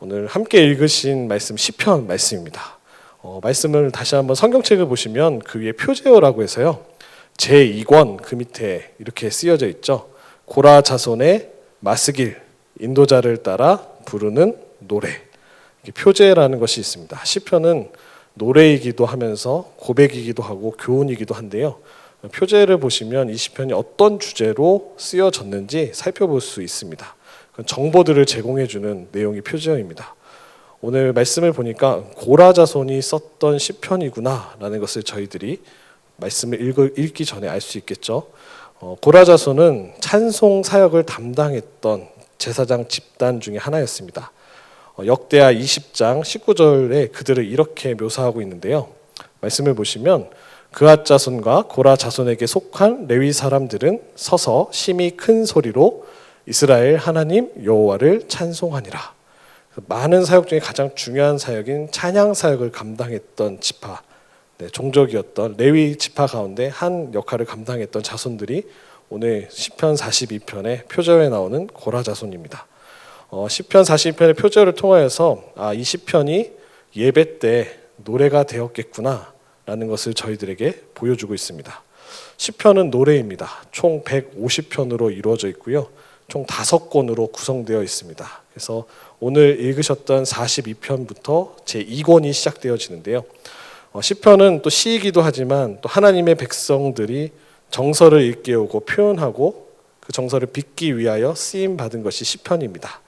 오늘 함께 읽으신 말씀 시편 말씀입니다. 어, 말씀을 다시 한번 성경책을 보시면 그 위에 표제어라고 해서요. 제 2권 그 밑에 이렇게 쓰여져 있죠. 고라 자손의 마스길 인도자를 따라 부르는 노래. 표제라는 것이 있습니다. 시편은 노래이기도 하면서 고백이기도 하고 교훈이기도 한데요. 표제를 보시면 이 시편이 어떤 주제로 쓰여졌는지 살펴볼 수 있습니다. 정보들을 제공해 주는 내용이 표제어입니다. 오늘 말씀을 보니까 고라 자손이 썼던 시편이구나라는 것을 저희들이 말씀을 읽, 읽기 전에 알 수 있겠죠. 어, 고라 자손은 찬송 사역을 담당했던 제사장 집단 중에 하나였습니다. 어, 역대하 20장 19절에 그들을 이렇게 묘사하고 있는데요. 말씀을 보시면 그앗 자손과 고라 자손에게 속한 레위 사람들은 서서 심히 큰 소리로 이스라엘 하나님 여호와를 찬송하니라. 많은 사역 중에 가장 중요한 사역인 찬양 사역을 감당했던 지파, 네, 종족이었던 레위 지파 가운데 한 역할을 감당했던 자손들이 오늘 시편 42편의 표제에 나오는 고라 자손입니다. 어, 시편 42편의 표제를 통하여서 아, 이 시편이 예배 때 노래가 되었겠구나 라는 것을 저희들에게 보여주고 있습니다. 시편은 노래입니다. 총 150편으로 이루어져 있고요. 총 다섯 권으로 구성되어 있습니다. 그래서 오늘 읽으셨던 42편부터 제 2권이 시작되어지는데요. 어, 시편은 또 시이기도 하지만 또 하나님의 백성들이 정서를 일깨우고 표현하고 그 정서를 빚기 위하여 쓰임 받은 것이 시편입니다.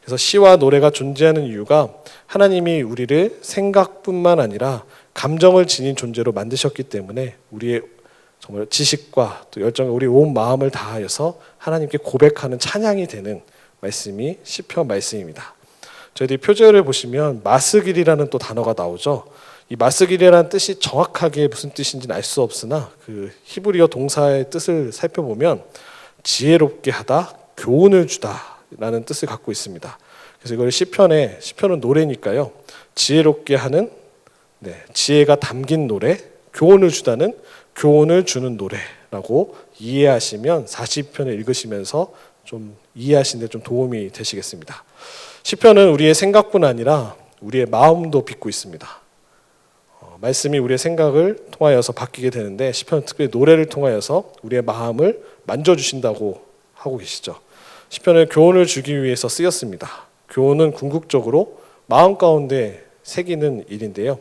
그래서 시와 노래가 존재하는 이유가 하나님이 우리를 생각뿐만 아니라 감정을 지닌 존재로 만드셨기 때문에 우리의 정말 지식과 또 열정과 우리 온 마음을 다하여서 하나님께 고백하는 찬양이 되는 말씀이 시편 말씀입니다. 저희들이 표제를 보시면 마스길이라는 또 단어가 나오죠. 이 마스길이라는 뜻이 정확하게 무슨 뜻인지는 알 수 없으나 그 히브리어 동사의 뜻을 살펴보면 지혜롭게 하다, 교훈을 주다라는 뜻을 갖고 있습니다. 그래서 이걸 시편에 시편은 노래니까요. 지혜롭게 하는 네, 지혜가 담긴 노래, 교훈을 주다는 교훈을 주는 노래라고 이해하시면 40편을 읽으시면서 좀 이해하시는 데 좀 도움이 되시겠습니다. 시편은 우리의 생각뿐 아니라 우리의 마음도 빚고 있습니다. 어, 말씀이 우리의 생각을 통하여서 바뀌게 되는데 시편 특별히 노래를 통하여서 우리의 마음을 만져 주신다고 하고 계시죠. 시편은 교훈을 주기 위해서 쓰였습니다. 교훈은 궁극적으로 마음 가운데 새기는 일인데요.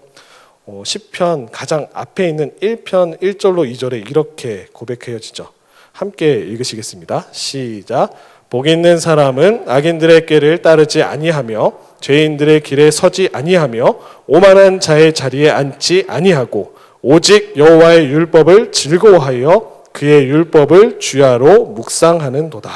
어, 10편 가장 앞에 있는 1편 1절로 2절에 이렇게 고백해지죠. 함께 읽으시겠습니다. 시작. 복 있는 사람은 악인들의 길을 따르지 아니하며 죄인들의 길에 서지 아니하며 오만한 자의 자리에 앉지 아니하고 오직 여호와의 율법을 즐거워하여 그의 율법을 주야로 묵상하는도다.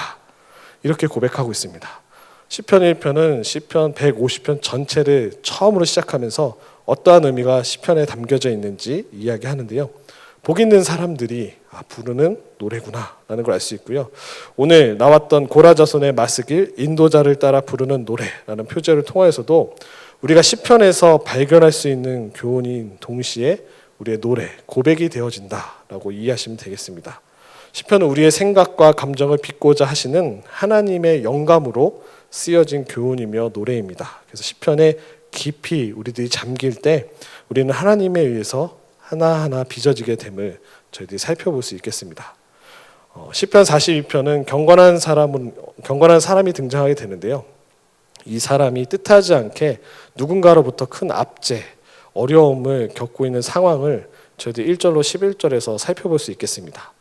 이렇게 고백하고 있습니다. 시편 1편은 시편 150편 전체를 처음으로 시작하면서 어떠한 의미가 시편에 담겨져 있는지 이야기하는데요. 복 있는 사람들이 아, 부르는 노래구나라는 걸 알 수 있고요. 오늘 나왔던 고라자손의 마스길 인도자를 따라 부르는 노래라는 표제를 통해서도 우리가 시편에서 발견할 수 있는 교훈인 동시에 우리의 노래 고백이 되어진다라고 이해하시면 되겠습니다. 시편은 우리의 생각과 감정을 빚고자 하시는 하나님의 영감으로 쓰여진 교훈이며 노래입니다. 그래서 시편에 깊이 우리들이 잠길 때 우리는 하나님에 의해서 하나하나 빚어지게 됨을 저희들이 살펴볼 수 있겠습니다. 어, 시편 42편은 경건한 사람은 경건한 사람이 등장하게 되는데요. 이 사람이 뜻하지 않게 누군가로부터 큰 압제, 어려움을 겪고 있는 상황을 저희들 1절로 11절에서 살펴볼 수 있겠습니다.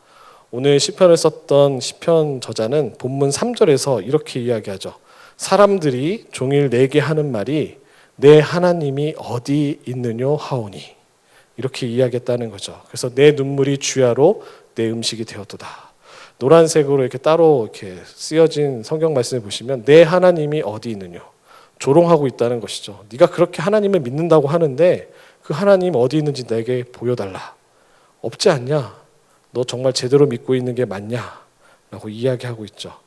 오늘 시편을 썼던 시편 저자는 본문 3절에서 이렇게 이야기하죠. 사람들이 종일 내게 하는 말이 내 하나님이 어디 있느뇨 하오니 이렇게 이야기했다는 거죠. 그래서 내 눈물이 주야로 내 음식이 되었도다. 노란색으로 이렇게 따로 이렇게 쓰여진 성경 말씀을 보시면 내 하나님이 어디 있느뇨 조롱하고 있다는 것이죠. 네가 그렇게 하나님을 믿는다고 하는데 그 하나님 어디 있는지 내게 보여달라. 없지 않냐? 너 정말 제대로 믿고 있는 게 맞냐? 라고 이야기하고 있죠.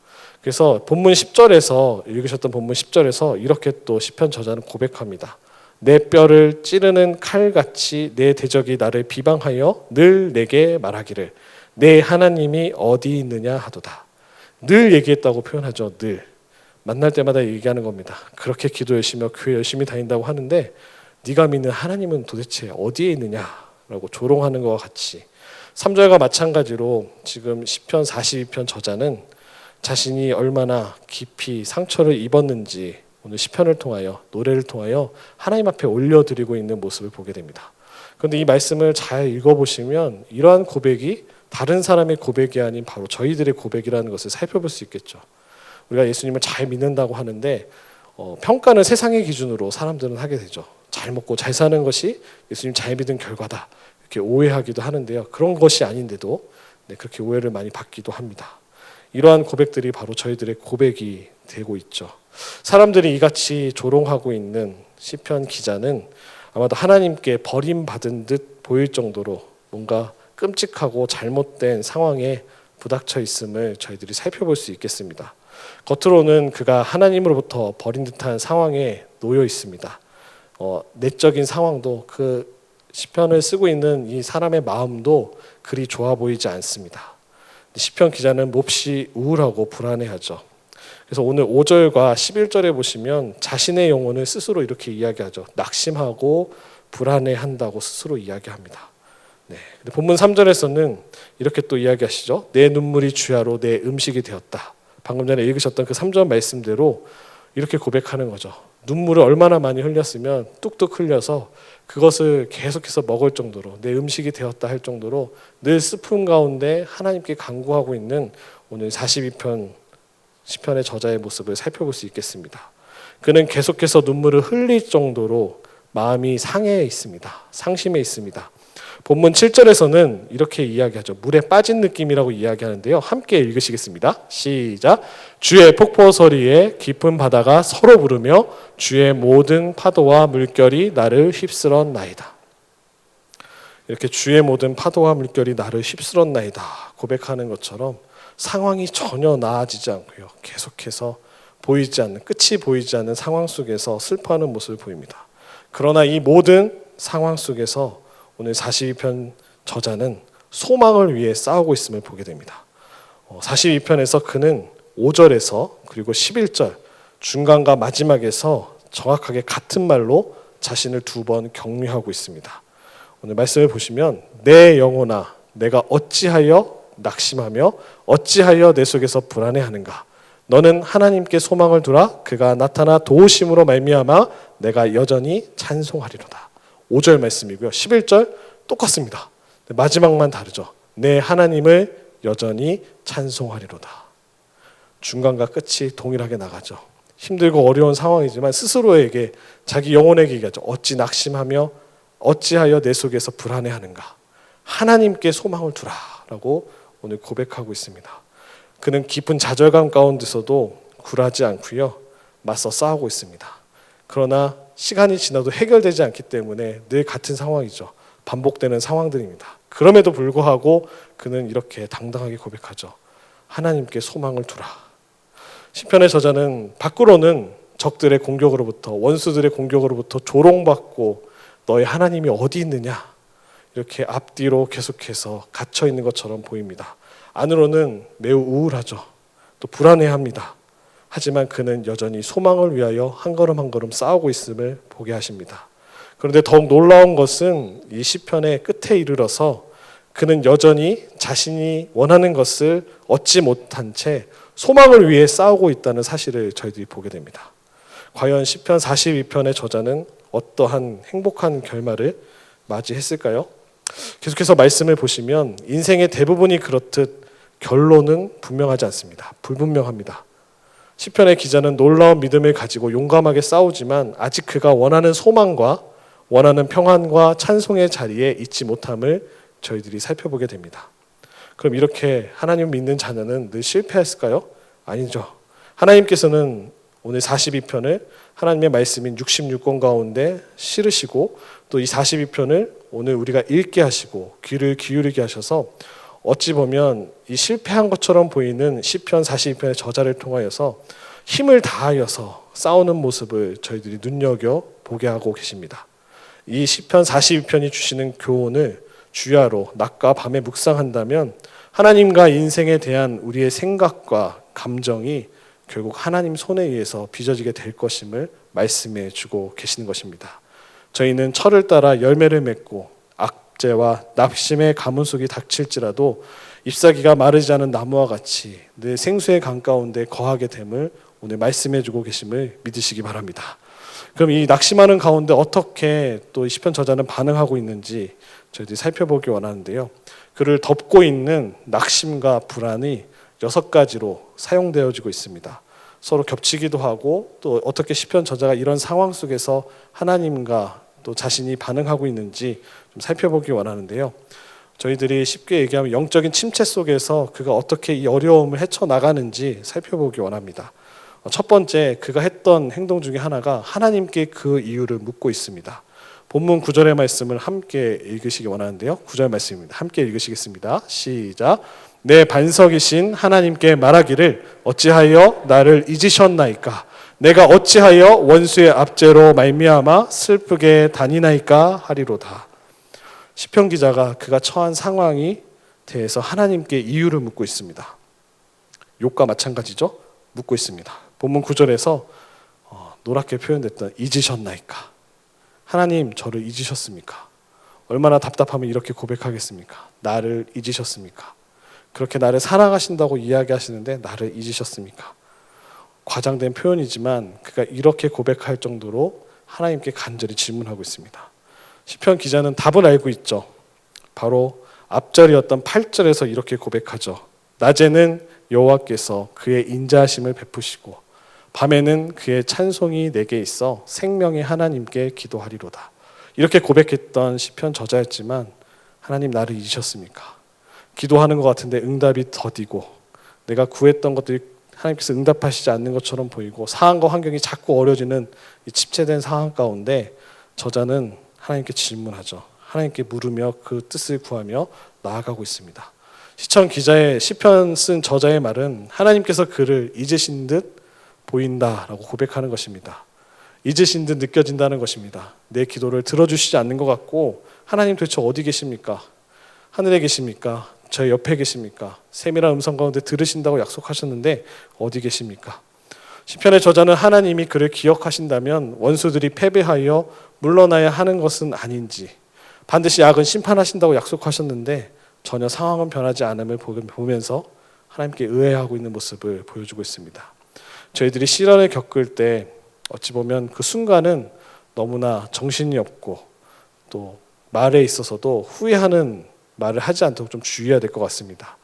그래서 본문 10절에서 읽으셨던 본문 10절에서 이렇게 또 시편 저자는 고백합니다. 내 뼈를 찌르는 칼같이 내 대적이 나를 비방하여 늘 내게 말하기를 내 하나님이 어디 있느냐 하도다. 늘 얘기했다고 표현하죠. 늘 만날 때마다 얘기하는 겁니다. 그렇게 기도 열심히 교회 열심히 다닌다고 하는데 네가 믿는 하나님은 도대체 어디에 있느냐라고 조롱하는 것과 같이 3절과 마찬가지로 지금 시편 42편 저자는 자신이 얼마나 깊이 상처를 입었는지 오늘 시편을 통하여 노래를 통하여 하나님 앞에 올려드리고 있는 모습을 보게 됩니다. 그런데 이 말씀을 잘 읽어보시면 이러한 고백이 다른 사람의 고백이 아닌 바로 저희들의 고백이라는 것을 살펴볼 수 있겠죠. 우리가 예수님을 잘 믿는다고 하는데 어, 평가는 세상의 기준으로 사람들은 하게 되죠. 잘 먹고 잘 사는 것이 예수님 잘 믿은 결과다. 이렇게 오해하기도 하는데요. 그런 것이 아닌데도 네, 그렇게 오해를 많이 받기도 합니다. 이러한 고백들이 바로 저희들의 고백이 되고 있죠. 사람들이 이같이 조롱하고 있는 시편 기자는 아마도 하나님께 버림받은 듯 보일 정도로 뭔가 끔찍하고 잘못된 상황에 부닥쳐 있음을 저희들이 살펴볼 수 있겠습니다. 겉으로는 그가 하나님으로부터 버린 듯한 상황에 놓여 있습니다. 어, 내적인 상황도 그 시편을 쓰고 있는 이 사람의 마음도 그리 좋아 보이지 않습니다. 시편 기자는 몹시 우울하고 불안해하죠. 그래서 오늘 5절과 11절에 보시면 자신의 영혼을 스스로 이렇게 이야기하죠. 낙심하고 불안해한다고 스스로 이야기합니다. 네. 근데 본문 3절에서는 이렇게 또 이야기하시죠. 내 눈물이 주야로 내 음식이 되었다. 방금 전에 읽으셨던 그 3절 말씀대로 이렇게 고백하는 거죠. 눈물을 얼마나 많이 흘렸으면 뚝뚝 흘려서 그것을 계속해서 먹을 정도로 내 음식이 되었다 할 정도로 늘 슬픔 가운데 하나님께 간구하고 있는 오늘 42편 시편의 저자의 모습을 살펴볼 수 있겠습니다. 그는 계속해서 눈물을 흘릴 정도로 마음이 상해 있습니다. 상심해 있습니다. 본문 7절에서는 이렇게 이야기하죠. 물에 빠진 느낌이라고 이야기하는데요. 함께 읽으시겠습니다. 시작. 주의 폭포 소리에 깊은 바다가 서로 부르며 주의 모든 파도와 물결이 나를 휩쓸었나이다. 이렇게 주의 모든 파도와 물결이 나를 휩쓸었나이다 고백하는 것처럼 상황이 전혀 나아지지 않고요. 계속해서 보이지 않는 끝이 보이지 않는 상황 속에서 슬퍼하는 모습을 보입니다. 그러나 이 모든 상황 속에서 오늘 42편 저자는 소망을 위해 싸우고 있음을 보게 됩니다. 42편에서 그는 5절에서 그리고 11절 중간과 마지막에서 정확하게 같은 말로 자신을 두 번 격려하고 있습니다. 오늘 말씀을 보시면 내 영혼아 내가 어찌하여 낙심하며 어찌하여 내 속에서 불안해하는가 너는 하나님께 소망을 두라 그가 나타나 도우심으로 말미암아 내가 여전히 찬송하리로다. 5절 말씀이고요. 11절 똑같습니다. 마지막만 다르죠. 내 하나님을 여전히 찬송하리로다. 중간과 끝이 동일하게 나가죠. 힘들고 어려운 상황이지만 스스로에게 자기 영혼에게 얘기하죠. 어찌 낙심하며 어찌하여 내 속에서 불안해하는가. 하나님께 소망을 두라라고 오늘 고백하고 있습니다. 그는 깊은 좌절감 가운데서도 굴하지 않고요. 맞서 싸우고 있습니다. 그러나 시간이 지나도 해결되지 않기 때문에 늘 같은 상황이죠. 반복되는 상황들입니다. 그럼에도 불구하고 그는 이렇게 당당하게 고백하죠. 하나님께 소망을 두라. 시편의 저자는 밖으로는 적들의 공격으로부터 원수들의 공격으로부터 조롱받고 너의 하나님이 어디 있느냐 이렇게 앞뒤로 계속해서 갇혀 있는 것처럼 보입니다. 안으로는 매우 우울하죠. 또 불안해합니다. 하지만 그는 여전히 소망을 위하여 한 걸음 한 걸음 싸우고 있음을 보게 하십니다. 그런데 더욱 놀라운 것은 이 시편의 끝에 이르러서 그는 여전히 자신이 원하는 것을 얻지 못한 채 소망을 위해 싸우고 있다는 사실을 저희들이 보게 됩니다. 과연 시편 42편의 저자는 어떠한 행복한 결말을 맞이했을까요? 계속해서 말씀을 보시면 인생의 대부분이 그렇듯 결론은 분명하지 않습니다. 불분명합니다. 시편의 기자는 놀라운 믿음을 가지고 용감하게 싸우지만 아직 그가 원하는 소망과 원하는 평안과 찬송의 자리에 있지 못함을 저희들이 살펴보게 됩니다. 그럼 이렇게 하나님 믿는 자녀는 늘 실패했을까요? 아니죠. 하나님께서는 오늘 42편을 하나님의 말씀인 66권 가운데 실으시고 또 이 42편을 오늘 우리가 읽게 하시고 귀를 기울이게 하셔서 어찌 보면 이 실패한 것처럼 보이는 시편 42편의 저자를 통하여서 힘을 다하여서 싸우는 모습을 저희들이 눈여겨 보게 하고 계십니다. 이 시편 42편이 주시는 교훈을 주야로 낮과 밤에 묵상한다면 하나님과 인생에 대한 우리의 생각과 감정이 결국 하나님 손에 의해서 빚어지게 될 것임을 말씀해 주고 계시는 것입니다. 저희는 철을 따라 열매를 맺고 악재와 낙심의 가문 속이 닥칠지라도 잎사귀가 마르지 않은 나무와 같이 늘 생수의 강 가운데 거하게 됨을 오늘 말씀해 주고 계심을 믿으시기 바랍니다. 그럼 이 낙심하는 가운데 어떻게 또 시편 저자는 반응하고 있는지 저희들이 살펴보기 원하는데요. 그를 덮고 있는 낙심과 불안이 여섯 가지로 사용되어지고 있습니다. 서로 겹치기도 하고 또 어떻게 시편 저자가 이런 상황 속에서 하나님과 또 자신이 반응하고 있는지 좀 살펴보기 원하는데요. 저희들이 쉽게 얘기하면 영적인 침체 속에서 그가 어떻게 이 어려움을 헤쳐 나가는지 살펴보기 원합니다. 어, 첫 번째 그가 했던 행동 중에 하나가 하나님께 그 이유를 묻고 있습니다. 본문 9절의 말씀을 함께 읽으시기 원하는데요. 9절 말씀입니다. 함께 읽으시겠습니다. 시작. 내 반석이신 하나님께 말하기를 어찌하여 나를 잊으셨나이까 내가 어찌하여 원수의 압제로 말미암아 슬프게 다니나이까 하리로다. 시편 기자가 그가 처한 상황이 대해서 하나님께 이유를 묻고 있습니다. 욕과 마찬가지죠. 묻고 있습니다. 본문 9절에서 어, 노랗게 표현됐던 잊으셨나이까 하나님 저를 잊으셨습니까? 얼마나 답답하면 이렇게 고백하겠습니까? 나를 잊으셨습니까? 그렇게 나를 사랑하신다고 이야기하시는데 나를 잊으셨습니까? 과장된 표현이지만 그가 이렇게 고백할 정도로 하나님께 간절히 질문하고 있습니다. 시편 기자는 답을 알고 있죠. 바로 앞절이었던 8절에서 이렇게 고백하죠. 낮에는 여호와께서 그의 인자하심을 베푸시고 밤에는 그의 찬송이 내게 있어 생명의 하나님께 기도하리로다. 이렇게 고백했던 시편 저자였지만 하나님 나를 잊으셨습니까? 기도하는 것 같은데 응답이 더디고 내가 구했던 것들이 하나님께서 응답하시지 않는 것처럼 보이고 상황과 환경이 자꾸 어려지는 이 침체된 상황 가운데 저자는 하나님께 질문하죠. 하나님께 물으며 그 뜻을 구하며 나아가고 있습니다. 시청 기자의 시편 쓴 저자의 말은 하나님께서 그를 잊으신 듯 보인다라고 고백하는 것입니다. 잊으신 듯 느껴진다는 것입니다. 내 기도를 들어주시지 않는 것 같고 하나님 도대체 어디 계십니까? 하늘에 계십니까? 저 옆에 계십니까? 세밀한 음성 가운데 들으신다고 약속하셨는데 어디 계십니까? 시편의 저자는 하나님이 그를 기억하신다면 원수들이 패배하여 물러나야 하는 것은 아닌지 반드시 악은 심판하신다고 약속하셨는데 전혀 상황은 변하지 않음을 보면서 하나님께 의뢰하고 있는 모습을 보여주고 있습니다. 저희들이 시련을 겪을 때 어찌 보면 그 순간은 너무나 정신이 없고 또 말에 있어서도 후회하는 말을 하지 않도록 좀 주의해야 될 것 같습니다.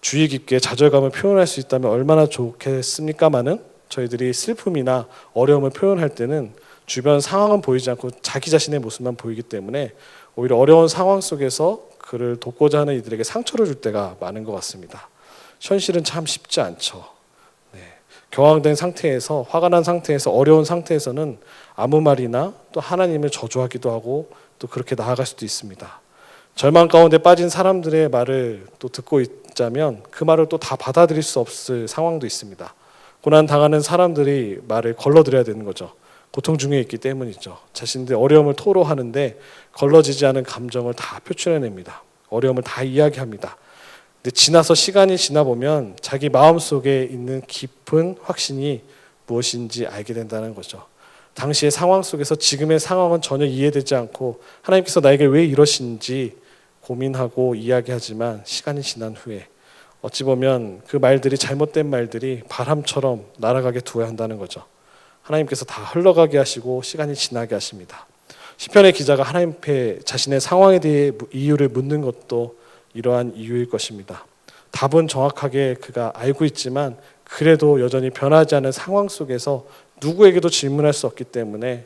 주의 깊게 좌절감을 표현할 수 있다면 얼마나 좋겠습니까마는 저희들이 슬픔이나 어려움을 표현할 때는 주변 상황은 보이지 않고 자기 자신의 모습만 보이기 때문에 오히려 어려운 상황 속에서 그를 돕고자 하는 이들에게 상처를 줄 때가 많은 것 같습니다. 현실은 참 쉽지 않죠. 네. 경황된 상태에서 화가 난 상태에서 어려운 상태에서는 아무 말이나 또 하나님을 저주하기도 하고 또 그렇게 나아갈 수도 있습니다. 절망 가운데 빠진 사람들의 말을 또 듣고 있자면 그 말을 또 다 받아들일 수 없을 상황도 있습니다. 고난 당하는 사람들이 말을 걸러드려야 되는 거죠. 고통 중에 있기 때문이죠. 자신들의 어려움을 토로하는데 걸러지지 않은 감정을 다 표출해냅니다. 어려움을 다 이야기합니다. 근데 지나서 시간이 지나 보면 자기 마음 속에 있는 깊은 확신이 무엇인지 알게 된다는 거죠. 당시의 상황 속에서 지금의 상황은 전혀 이해되지 않고 하나님께서 나에게 왜 이러신지 고민하고 이야기하지만 시간이 지난 후에 어찌 보면 그 말들이 잘못된 말들이 바람처럼 날아가게 두어야 한다는 거죠. 하나님께서 다 흘러가게 하시고 시간이 지나게 하십니다. 시편의 기자가 하나님 앞에 자신의 상황에 대해 이유를 묻는 것도 이러한 이유일 것입니다. 답은 정확하게 그가 알고 있지만 그래도 여전히 변하지 않은 상황 속에서 누구에게도 질문할 수 없기 때문에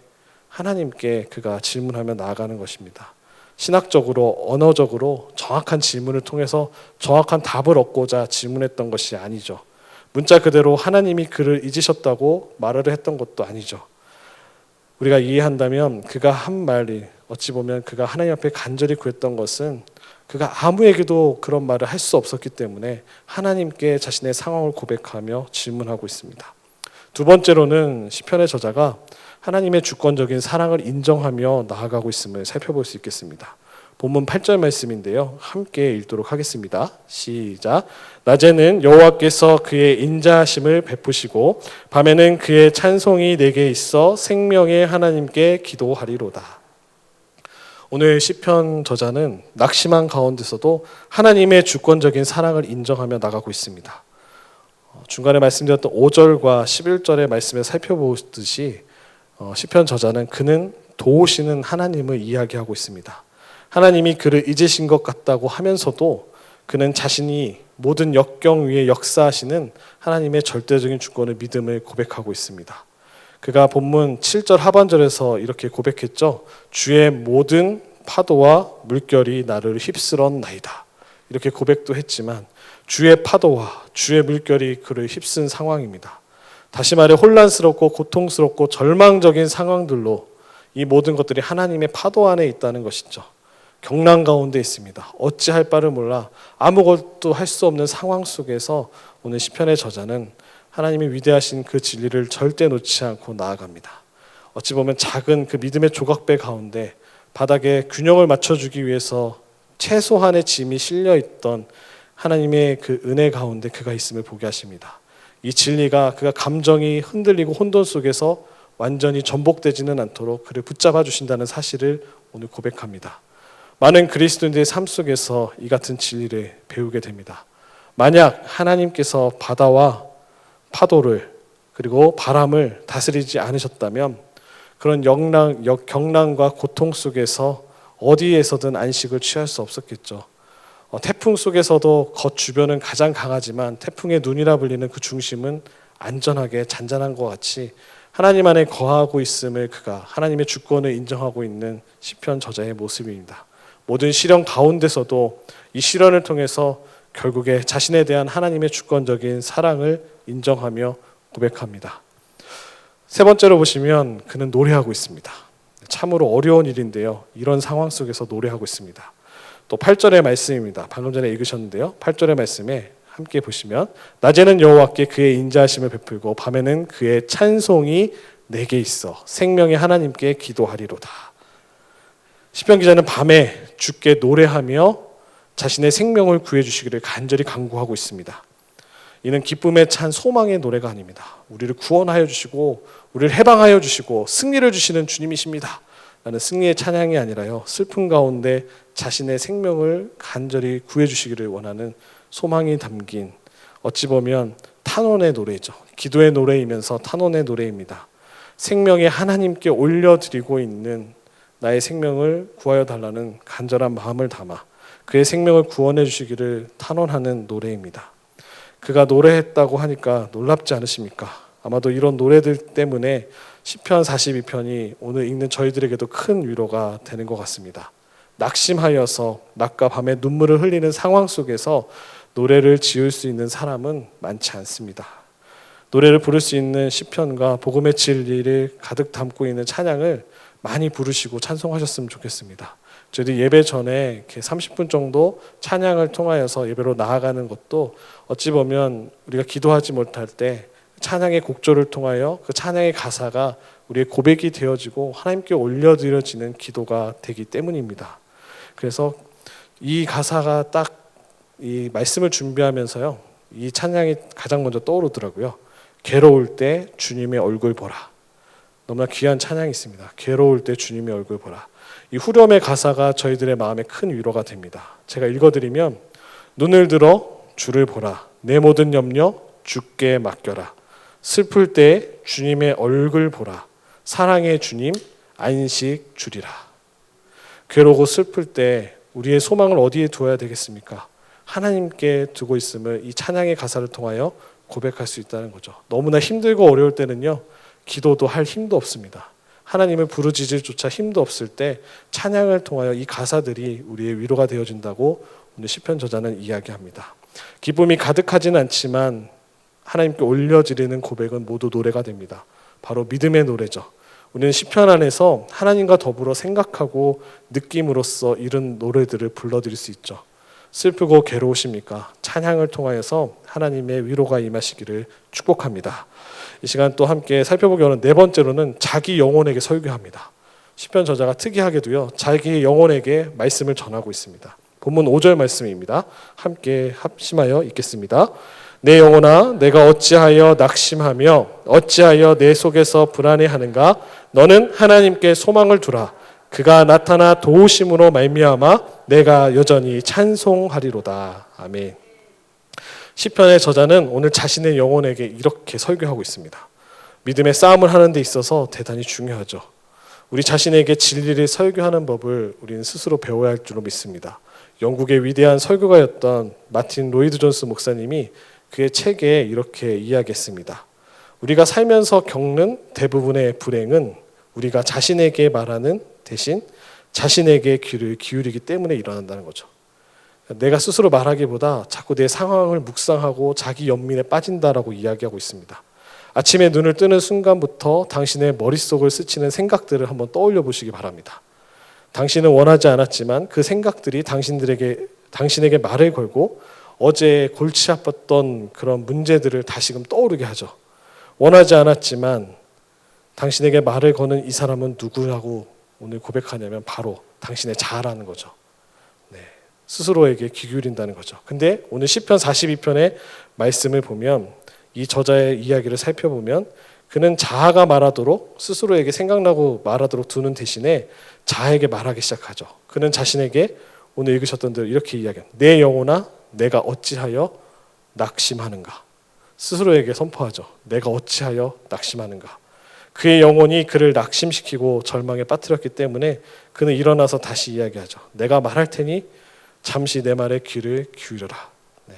하나님께 그가 질문하며 나아가는 것입니다. 신학적으로 언어적으로 정확한 질문을 통해서 정확한 답을 얻고자 질문했던 것이 아니죠. 문자 그대로 하나님이 그를 잊으셨다고 말을 했던 것도 아니죠. 우리가 이해한다면 그가 한 말이 어찌 보면 그가 하나님 앞에 간절히 구했던 것은 그가 아무에게도 그런 말을 할 수 없었기 때문에 하나님께 자신의 상황을 고백하며 질문하고 있습니다. 두 번째로는 시편의 저자가 하나님의 주권적인 사랑을 인정하며 나아가고 있음을 살펴볼 수 있겠습니다. 본문 8절 말씀인데요. 함께 읽도록 하겠습니다. 시작. 낮에는 여호와께서 그의 인자하심을 베푸시고 밤에는 그의 찬송이 내게 있어 생명의 하나님께 기도하리로다. 오늘 시편 저자는 낙심한 가운데서도 하나님의 주권적인 사랑을 인정하며 나가고 있습니다. 어, 중간에 말씀드렸던 5절과 11절의 말씀을 살펴보듯이 어, 시편 저자는 그는 도우시는 하나님을 이야기하고 있습니다. 하나님이 그를 잊으신 것 같다고 하면서도 그는 자신이 모든 역경 위에 역사하시는 하나님의 절대적인 주권을 믿음을 고백하고 있습니다. 그가 본문 7절 하반절에서 이렇게 고백했죠. 주의 모든 파도와 물결이 나를 휩쓸었나이다. 이렇게 고백도 했지만 주의 파도와 주의 물결이 그를 휩쓴 상황입니다. 다시 말해 혼란스럽고 고통스럽고 절망적인 상황들로 이 모든 것들이 하나님의 파도 안에 있다는 것이죠. 경란 가운데 있습니다. 어찌할 바를 몰라 아무것도 할 수 없는 상황 속에서 오늘 시편의 저자는 하나님의 위대하신 그 진리를 절대 놓지 않고 나아갑니다. 어찌 보면 작은 그 믿음의 조각배 가운데 바닥에 균형을 맞춰주기 위해서 최소한의 짐이 실려 있던 하나님의 그 은혜 가운데 그가 있음을 보게 하십니다. 이 진리가 그가 감정이 흔들리고 혼돈 속에서 완전히 전복되지는 않도록 그를 붙잡아 주신다는 사실을 오늘 고백합니다. 많은 그리스도인들의 삶 속에서 이 같은 진리를 배우게 됩니다. 만약 하나님께서 바다와 파도를 그리고 바람을 다스리지 않으셨다면 그런 영랑, 역, 경랑과 고통 속에서 어디에서든 안식을 취할 수 없었겠죠. 어, 태풍 속에서도 겉 주변은 가장 강하지만 태풍의 눈이라 불리는 그 중심은 안전하게 잔잔한 것 같이 하나님 안에 거하고 있음을 그가 하나님의 주권을 인정하고 있는 시편 저자의 모습입니다. 모든 시련 가운데서도 이 시련을 통해서 결국에 자신에 대한 하나님의 주권적인 사랑을 인정하며 고백합니다. 세 번째로 보시면 그는 노래하고 있습니다. 참으로 어려운 일인데요. 이런 상황 속에서 노래하고 있습니다. 또 8절의 말씀입니다. 방금 전에 읽으셨는데요. 8절의 말씀에 함께 보시면 낮에는 여호와께 그의 인자하심을 베풀고 밤에는 그의 찬송이 내게 있어 생명의 하나님께 기도하리로다. 시편 기자는 밤에 주께 노래하며 자신의 생명을 구해 주시기를 간절히 간구하고 있습니다. 이는 기쁨에 찬 소망의 노래가 아닙니다. 우리를 구원하여 주시고 우리를 해방하여 주시고 승리를 주시는 주님이십니다. 라는 승리의 찬양이 아니라요. 슬픔 가운데 자신의 생명을 간절히 구해 주시기를 원하는 소망이 담긴 어찌 보면 탄원의 노래죠. 기도의 노래이면서 탄원의 노래입니다. 생명의 하나님께 올려드리고 있는 나의 생명을 구하여 달라는 간절한 마음을 담아 그의 생명을 구원해 주시기를 탄원하는 노래입니다. 그가 노래했다고 하니까 놀랍지 않으십니까? 아마도 이런 노래들 때문에 시편 42편이 오늘 읽는 저희들에게도 큰 위로가 되는 것 같습니다. 낙심하여서 낮과 밤에 눈물을 흘리는 상황 속에서 노래를 지을 수 있는 사람은 많지 않습니다. 노래를 부를 수 있는 시편과 복음의 진리를 가득 담고 있는 찬양을 많이 부르시고 찬송하셨으면 좋겠습니다. 저희들 예배 전에 이렇게 30분 정도 찬양을 통하여서 예배로 나아가는 것도 어찌 보면 우리가 기도하지 못할 때 찬양의 곡조를 통하여 그 찬양의 가사가 우리의 고백이 되어지고 하나님께 올려드려지는 기도가 되기 때문입니다. 그래서 이 가사가 딱 이 말씀을 준비하면서요. 이 찬양이 가장 먼저 떠오르더라고요. 괴로울 때 주님의 얼굴 보라. 너무나 귀한 찬양이 있습니다. 괴로울 때 주님의 얼굴 보라. 이 후렴의 가사가 저희들의 마음에 큰 위로가 됩니다. 제가 읽어드리면 눈을 들어 주를 보라. 내 모든 염려 주께 맡겨라. 슬플 때 주님의 얼굴 보라. 사랑의 주님 안식 주리라. 괴로고 슬플 때 우리의 소망을 어디에 두어야 되겠습니까? 하나님께 두고 있음을 이 찬양의 가사를 통하여 고백할 수 있다는 거죠. 너무나 힘들고 어려울 때는요. 기도도 할 힘도 없습니다. 하나님을 부르짖을 조차 힘도 없을 때 찬양을 통하여 이 가사들이 우리의 위로가 되어진다고 오늘 시편 저자는 이야기합니다. 기쁨이 가득하지는 않지만 하나님께 올려드리는 고백은 모두 노래가 됩니다. 바로 믿음의 노래죠. 우리는 시편 안에서 하나님과 더불어 생각하고 느낌으로써 이런 노래들을 불러드릴 수 있죠. 슬프고 괴로우십니까? 찬양을 통하여서 하나님의 위로가 임하시기를 축복합니다. 이 시간 또 함께 살펴보기 원하는 네 번째로는 자기 영혼에게 설교합니다. 시편 저자가 특이하게도요. 자기 영혼에게 말씀을 전하고 있습니다. 본문 5절 말씀입니다. 함께 합심하여 읽겠습니다. 내 영혼아 내가 어찌하여 낙심하며 어찌하여 내 속에서 불안해하는가? 너는 하나님께 소망을 두라. 그가 나타나 도우심으로 말미암아 내가 여전히 찬송하리로다. 아멘. 시편의 저자는 오늘 자신의 영혼에게 이렇게 설교하고 있습니다. 믿음의 싸움을 하는 데 있어서 대단히 중요하죠. 우리 자신에게 진리를 설교하는 법을 우리는 스스로 배워야 할 줄로 믿습니다. 영국의 위대한 설교가였던 마틴 로이드 존스 목사님이 그의 책에 이렇게 이야기했습니다. 우리가 살면서 겪는 대부분의 불행은 우리가 자신에게 말하는 대신 자신에게 귀를 기울이기 때문에 일어난다는 거죠. 내가 스스로 말하기보다 자꾸 내 상황을 묵상하고 자기 연민에 빠진다라고 이야기하고 있습니다. 아침에 눈을 뜨는 순간부터 당신의 머릿속을 스치는 생각들을 한번 떠올려 보시기 바랍니다. 당신은 원하지 않았지만 그 생각들이 당신들에게 당신에게 말을 걸고 어제 골치 아팠던 그런 문제들을 다시금 떠오르게 하죠. 원하지 않았지만 당신에게 말을 거는 이 사람은 누구라고 오늘 고백하냐면 바로 당신의 자아라는 거죠. 네. 스스로에게 귀 기울인다는 거죠. 근데 오늘 시편 42편의 말씀을 보면 이 저자의 이야기를 살펴보면 그는 자아가 말하도록 스스로에게 생각나고 말하도록 두는 대신에 자아에게 말하기 시작하죠. 그는 자신에게 오늘 읽으셨던 대로 이렇게 이야기합니다. 내 영혼아 내가 어찌하여 낙심하는가? 스스로에게 선포하죠. 내가 어찌하여 낙심하는가? 그의 영혼이 그를 낙심시키고 절망에 빠뜨렸기 때문에 그는 일어나서 다시 이야기하죠. 내가 말할 테니 잠시 내 말에 귀를 기울여라. 네.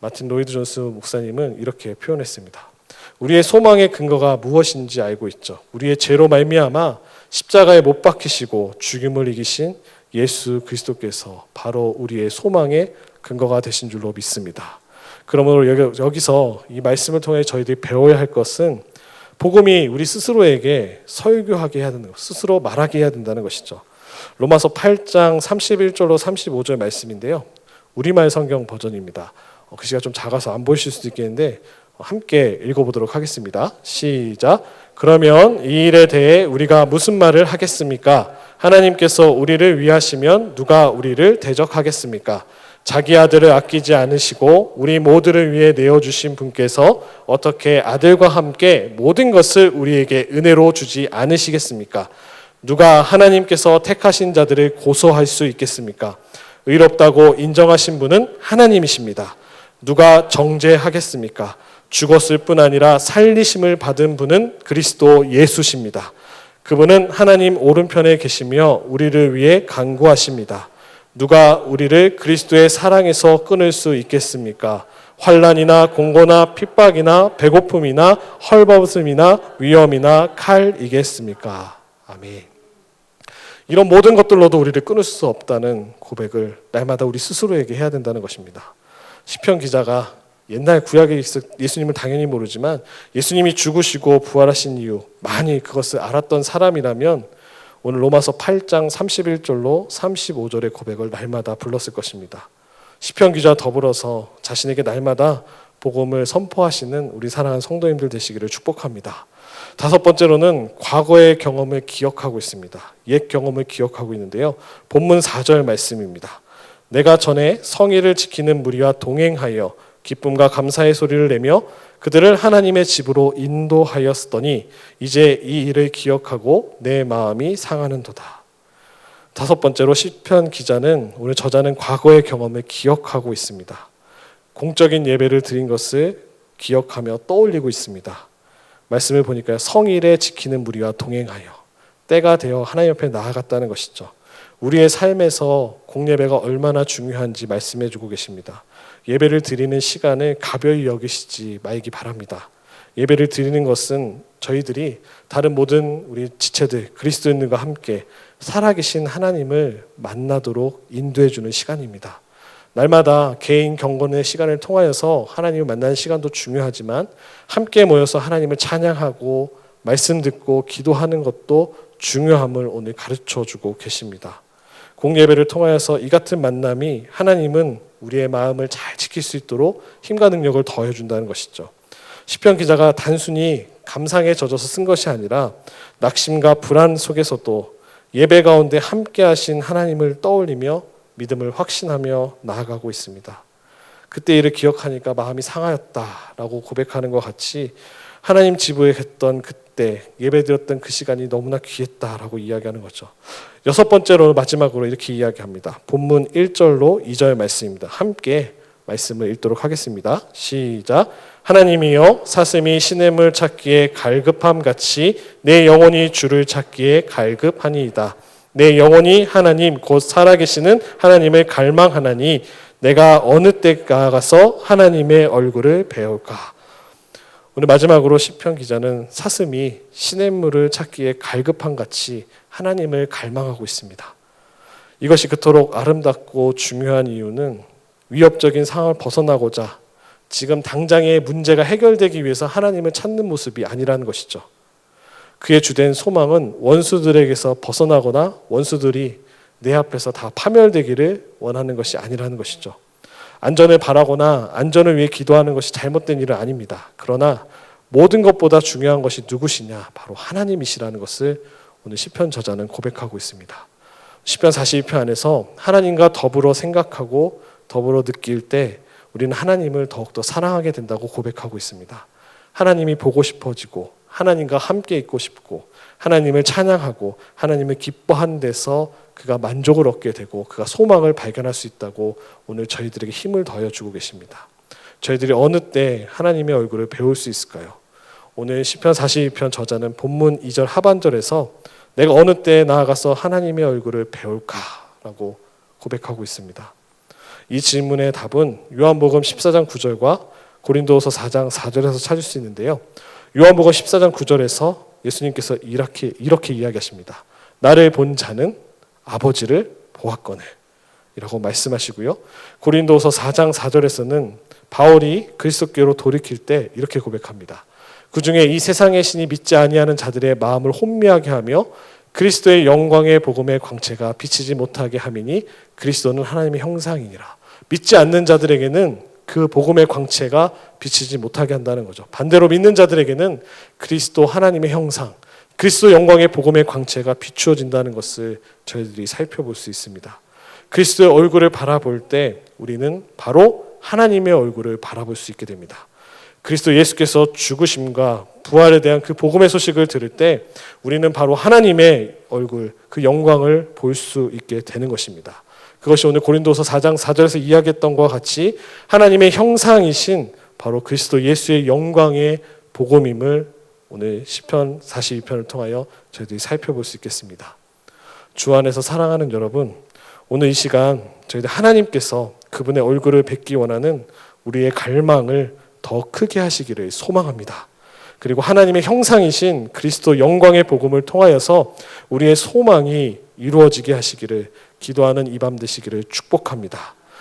마틴 로이드 존스 목사님은 이렇게 표현했습니다. 우리의 소망의 근거가 무엇인지 알고 있죠. 우리의 죄로 말미암아 십자가에 못 박히시고 죽임을 이기신 예수 그리스도께서 바로 우리의 소망의 근거가 되신 줄로 믿습니다. 그러므로 여기, 서 이 말씀을 통해 저희들이 배워야 할 것은 복음이 우리 스스로에게 설교하게 해야 되는 것, 스스로 말하게 해야 된다는 것이죠. 로마서 8장 31절로 35절 말씀인데요. 우리말 성경 버전입니다. 어, 글씨가 좀 작아서 안 보이실 수도 있겠는데 함께 읽어보도록 하겠습니다. 시작. 그러면 이 일에 대해 우리가 무슨 말을 하겠습니까? 하나님께서 우리를 위하시면 누가 우리를 대적하겠습니까? 자기 아들을 아끼지 않으시고 우리 모두를 위해 내어주신 분께서 어떻게 아들과 함께 모든 것을 우리에게 은혜로 주지 않으시겠습니까? 누가 하나님께서 택하신 자들을 고소할 수 있겠습니까? 의롭다고 인정하신 분은 하나님이십니다. 누가 정죄하겠습니까? 죽었을 뿐 아니라 살리심을 받은 분은 그리스도 예수십니다. 그분은 하나님 오른편에 계시며 우리를 위해 간구하십니다. 누가 우리를 그리스도의 사랑에서 끊을 수 있겠습니까? 환란이나 공고나 핍박이나 배고픔이나 헐벗음이나 위험이나 칼이겠습니까? 아멘. 이런 모든 것들로도 우리를 끊을 수 없다는 고백을 날마다 우리 스스로에게 해야 된다는 것입니다. 시편 기자가 옛날 구약에 예수님을 당연히 모르지만 예수님이 죽으시고 부활하신 이유 많이 그것을 알았던 사람이라면 오늘 로마서 8장 31절로 35절의 고백을 날마다 불렀을 것입니다. 시편 기자 더불어서 자신에게 날마다 복음을 선포하시는 우리 사랑하는 성도님들 되시기를 축복합니다. 다섯 번째로는 과거의 경험을 기억하고 있습니다. 옛 경험을 기억하고 있는데요. 본문 4절 말씀입니다. 내가 전에 성의를 지키는 무리와 동행하여 기쁨과 감사의 소리를 내며 그들을 하나님의 집으로 인도하였더니 이제 이 일을 기억하고 내 마음이 상하는도다. 다섯 번째로 시편 기자는 오늘 저자는 과거의 경험을 기억하고 있습니다. 공적인 예배를 드린 것을 기억하며 떠올리고 있습니다. 말씀을 보니까 성일에 지키는 무리와 동행하여 때가 되어 하나님 옆에 나아갔다는 것이죠. 우리의 삶에서 공예배가 얼마나 중요한지 말씀해 주고 계십니다. 예배를 드리는 시간을 가벼이 여기시지 말기 바랍니다. 예배를 드리는 것은 저희들이 다른 모든 우리 지체들 그리스도인들과 함께 살아계신 하나님을 만나도록 인도해 주는 시간입니다. 날마다 개인 경건의 시간을 통하여서 하나님을 만나는 시간도 중요하지만 함께 모여서 하나님을 찬양하고 말씀 듣고 기도하는 것도 중요함을 오늘 가르쳐 주고 계십니다. 공예배를 통하여서 이 같은 만남이 하나님은 우리의 마음을 잘 지킬 수 있도록 힘과 능력을 더해 준다는 것이죠. 시편 기자가 단순히 감상에 젖어서 쓴 것이 아니라 낙심과 불안 속에서도 예배 가운데 함께 하신 하나님을 떠올리며 믿음을 확신하며 나아가고 있습니다. 그때 일을 기억하니까 마음이 상하였다라고 고백하는 것 같이 하나님 지부에 했던 그때 예배드렸던 그 시간이 너무나 귀했다라고 이야기하는 거죠. 여섯 번째로 마지막으로 이렇게 이야기합니다. 본문 1절로 2절 말씀입니다. 함께 말씀을 읽도록 하겠습니다. 시작. 하나님이여 사슴이 시냇물 찾기에 갈급함 같이 내 영혼이 주를 찾기에 갈급하니이다. 내 영혼이 하나님 곧 살아계시는 하나님을 갈망하나니 내가 어느 때 나가서 하나님의 얼굴을 배울까? 오늘 마지막으로 시편 기자는 사슴이 시냇물을 찾기에 갈급한 같이 하나님을 갈망하고 있습니다. 이것이 그토록 아름답고 중요한 이유는 위협적인 상황을 벗어나고자 지금 당장의 문제가 해결되기 위해서 하나님을 찾는 모습이 아니라는 것이죠. 그의 주된 소망은 원수들에게서 벗어나거나 원수들이 내 앞에서 다 파멸되기를 원하는 것이 아니라는 것이죠. 안전을 바라거나 안전을 위해 기도하는 것이 잘못된 일은 아닙니다. 그러나 모든 것보다 중요한 것이 누구시냐? 바로 하나님이시라는 것을 오늘 시편 저자는 고백하고 있습니다. 시편 42편 안에서 하나님과 더불어 생각하고 더불어 느낄 때 우리는 하나님을 더욱더 사랑하게 된다고 고백하고 있습니다. 하나님이 보고 싶어지고 하나님과 함께 있고 싶고 하나님을 찬양하고 하나님을 기뻐하는 데서 그가 만족을 얻게 되고 그가 소망을 발견할 수 있다고 오늘 저희들에게 힘을 더해 주고 계십니다. 저희들이 어느 때 하나님의 얼굴을 배울 수 있을까요? 오늘 시편 42편 저자는 본문 2절 하반절에서 내가 어느 때 나아가서 하나님의 얼굴을 배울까라고 고백하고 있습니다. 이 질문의 답은 요한복음 14장 9절과 고린도서 4장 4절에서 찾을 수 있는데요. 요한복음 14장 9절에서 예수님께서 이렇게 이렇게 이야기하십니다. 나를 본 자는 아버지를 보았거늘 이라고 말씀하시고요. 고린도서 4장 4절에서는 바울이 그리스도께로 돌이킬 때 이렇게 고백합니다. 그 중에 이 세상의 신이 믿지 아니하는 자들의 마음을 혼미하게 하며 그리스도의 영광의 복음의 광채가 비치지 못하게 함이니 그리스도는 하나님의 형상이니라. 믿지 않는 자들에게는 그 복음의 광채가 비치지 못하게 한다는 거죠. 반대로 믿는 자들에게는 그리스도 하나님의 형상, 그리스도 영광의 복음의 광채가 비추어진다는 것을 저희들이 살펴볼 수 있습니다. 그리스도의 얼굴을 바라볼 때 우리는 바로 하나님의 얼굴을 바라볼 수 있게 됩니다. 그리스도 예수께서 죽으심과 부활에 대한 그 복음의 소식을 들을 때 우리는 바로 하나님의 얼굴, 그 영광을 볼 수 있게 되는 것입니다. 그것이 오늘 고린도서 4장 4절에서 이야기했던 것과 같이 하나님의 형상이신 바로 그리스도 예수의 영광의 복음임을 오늘 시편 42편을 통하여 저희들이 살펴볼 수 있겠습니다. 주 안에서 사랑하는 여러분, 오늘 이 시간 저희들 하나님께서 그분의 얼굴을 뵙기 원하는 우리의 갈망을 더 크게 하시기를 소망합니다. 그리고 하나님의 형상이신 그리스도 영광의 복음을 통하여서 우리의 소망이 이루어지게 하시기를 기도하는 이 밤 되시기를 축복합니다.